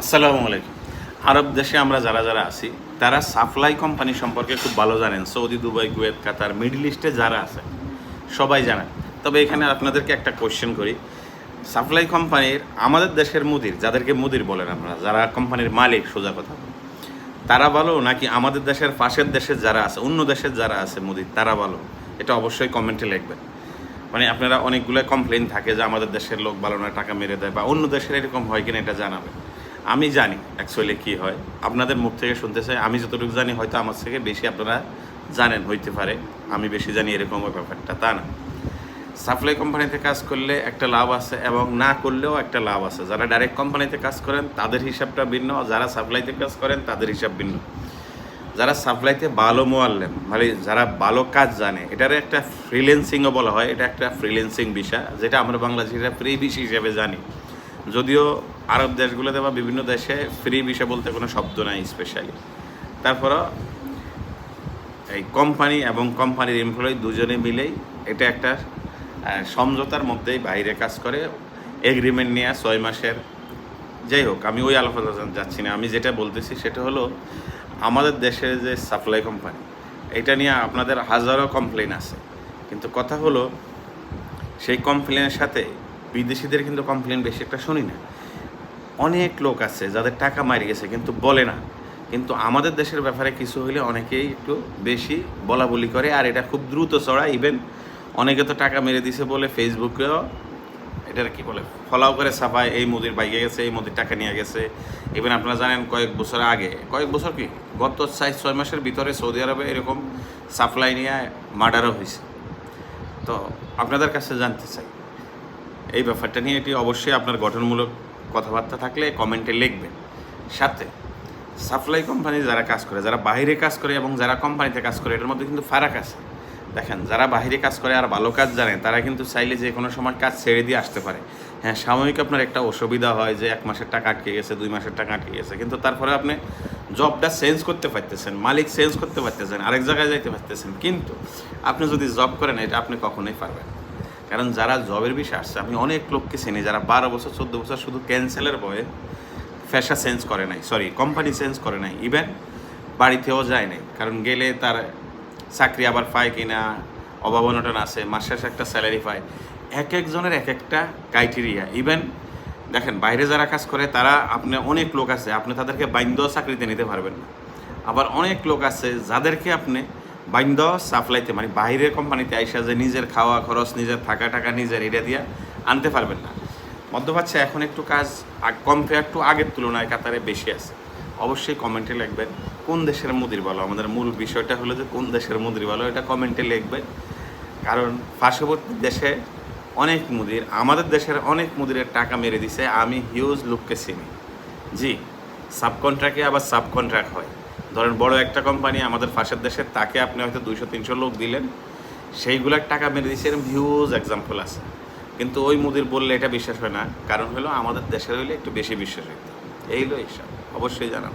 আসসালামু আলাইকুম। আরব দেশে আমরা যারা যারা আছি, তারা সাপ্লাই কোম্পানি সম্পর্কে খুব ভালো জানেন। Saudi, Dubai, Kuwait, Qatar, middle ইস্টে যারা আছে, সবাই জানেন। তবে এখানে আপনাদেরকে একটা কোয়েশ্চেন করি। সাপ্লাই কোম্পানির, আমাদের দেশের মুদির, যাদেরকে মুদির বলেন আমরা যারা কোম্পানির মালিক, সোজা কথা তারা ভালো নাকি আমাদের দেশের পাশের দেশের যারা আছে, অন্য দেশের যারা আছে মুদির, তারা ভালো? এটা অবশ্যই কমেন্টে লিখবেন। মানে আপনারা অনেকগুলো কমপ্লেন থাকে যে আমাদের দেশের লোক ভালো না, টাকা মেরে দেয়, বা অন্য দেশের এরকম হয় কিনা, এটা জানাবেন। আমি জানি অ্যাকচুয়ালি কি হয়। আপনাদের মুখ থেকে শুনতে চাই, আমি যতটুকু জানি হয়তো আমার থেকে বেশি আপনারা জানেন, হইতে পারে। আমি বেশি জানি এরকম ব্যাপারটা, তা না। সাপ্লাই কোম্পানিতে কাজ করলে একটা লাভ আছে এবং না করলেও একটা লাভ আছে। যারা ডাইরেক্ট কোম্পানিতে কাজ করেন, তাদের হিসাবটা ভিন্ন। যারা সাপ্লাইতে কাজ করেন, তাদের হিসাব ভিন্ন। যারা সাপ্লাইতে ভালো মোয়াল্লেম মানে যারা ভালো কাজ জানে, এটার একটা ফ্রিল্যান্সিংও বলা হয়, এটা একটা ফ্রিল্যান্সিং বিষয়, যেটা আমরা বাংলাদেশিরা ফ্রি বিষয় হিসেবে জানি। যদিও আরব দেশগুলোতে বা বিভিন্ন দেশে ফ্রি বিষয় বলতে কোনো শব্দ নাই স্পেশালি তারপরও এই কোম্পানি এবং কোম্পানির এমপ্লয়ি দুজনে মিলেই এটা একটা সমঝোতার মধ্যেই বাইরে কাজ করে। এগ্রিমেন্ট নিয়ে ছয় মাসের। যাই হোক, আমি ওই আলোচনা যাচ্ছি না। আমি যেটা বলতেছি সেটা হলো, আমাদের দেশের যে সাপ্লাই কোম্পানি এটা নিয়ে আপনাদের হাজারো কমপ্লেন আছে। কিন্তু কথা হলো, সেই কমপ্লেনের সাথে বিদেশিদের কিন্তু কমপ্লেন বেশি একটা শুনি না। অনেক লোক আছে যাদের টাকা মারি গেছে, কিন্তু বলে না। কিন্তু আমাদের দেশের ব্যাপারে কিছু হইলে অনেকেই একটু বেশি বলা বলি করে, আর এটা খুব দ্রুত চড়া ইভেন অনেকে তো টাকা মেরে দিছে বলে ফেসবুকেও এটার কি বলে, ফলাও করে ছাপায়, এই মুদির বাইকে গেছে, এই মুদির টাকা নিয়ে গেছে। ইভেন আপনারা জানেন, কয়েক বছর আগে, কয়েক বছর কি, গত চার, ছয় মাসের ভিতরে সৌদি আরবে এরকম সাপ্লাই নিয়ে মার্ডারও হয়েছে। তো আপনাদের কাছে জানতে চাই, এই ব্যাপারটা নিয়ে এটি অবশ্যই আপনার গঠনমূলক কথাবার্তা থাকলে কমেন্টে লিখবেন। সাথে, সাপ্লাই কোম্পানি যারা কাজ করে, যারা বাইরে কাজ করে এবং যারা কোম্পানিতে কাজ করে, এটার মধ্যে কিন্তু ফারাক আছে। দেখেন, যারা বাইরে কাজ করে আর ভালো কাজ জানে, তারা কিন্তু চাইলে যে কোনো সময় কাজ ছেড়ে দিয়ে আসতে পারে। হ্যাঁ সাময়িক আপনার একটা অসুবিধা হয় যে এক মাসের টাকা আটকে গেছে, দুই মাসের টাকা আটকে গেছে, কিন্তু তারপরে আপনি জবটা চেঞ্জ করতে পারতেছেন, মালিক চেঞ্জ করতে পারতেছেন, আরেক জায়গায় যাইতে পারতেছেন। কিন্তু আপনি যদি জব করেন, এটা আপনি কখনোই পারবেন। কারণ যারা জবের বিষয়ে আসছে, আমি অনেক লোককে চিনি যারা বারো বছর, চোদ্দ বছর শুধু ক্যান্সেলের বয়ে ফ্যাশা চেঞ্জ করে নাই সরি কোম্পানি চেঞ্জ করে নাই ইভেন বাড়িতেও যায় নাই। কারণ গেলে তার চাকরি আবার পায় কিনা, অভাব অনটন আছে, মাস শেষে একটা স্যালারি পায়। এক একজনের এক একটা ক্রাইটেরিয়া ইভেন দেখেন, বাইরে যারা কাজ করে, তারা আপনি অনেক লোক আছে, আপনি তাদেরকে বাইন্দ চাকরিতে নিতে পারবেন না। আবার অনেক লোক আছে, যাদেরকে আপনি বাইন্দ সাপ্লাইতে মানে বাইরের কোম্পানিতে আইসা যে নিজের খাওয়া খরচ, নিজের থাকা টাকা, নিজের এটা দিয়া আনতে পারবেন না। মধ্যপ্রাচ্যে এখন একটু কাজ কম্পেয়ার টু আগের তুলনায় কাতারে বেশি আছে। অবশ্যই কমেন্টে লিখবেন, কোন দেশের মুদির ভালো আমাদের মূল বিষয়টা হলো যে কোন দেশের মুদির ভালো এটা কমেন্টে লিখবেন। কারণ পার্শ্ববর্তী দেশে অনেক মুদির, আমাদের দেশের অনেক মুদিরের টাকা মেরে দিছে। আমি হিউজ লোককে চিনি। জি, সাবকন্ট্রাক্টে আবার সাবকন্ট্রাক্ট হয়। ধরেন বড় একটা কোম্পানি আমাদের পাশের দেশের তাকে আপনি হয়তো দুইশো, তিনশো লোক দিলেন সেইগুলার টাকা মেরে দিচ্ছে এরকম হিউজ এক্সাম্পল আছে। কিন্তু ওই মুদির বললে এটা বিশ্বাস হয় না, কারণ হলো আমাদের দেশের হইলে একটু বেশি বিশ্বাস হইতো। এই হলো এইসব অবশ্যই জানাব।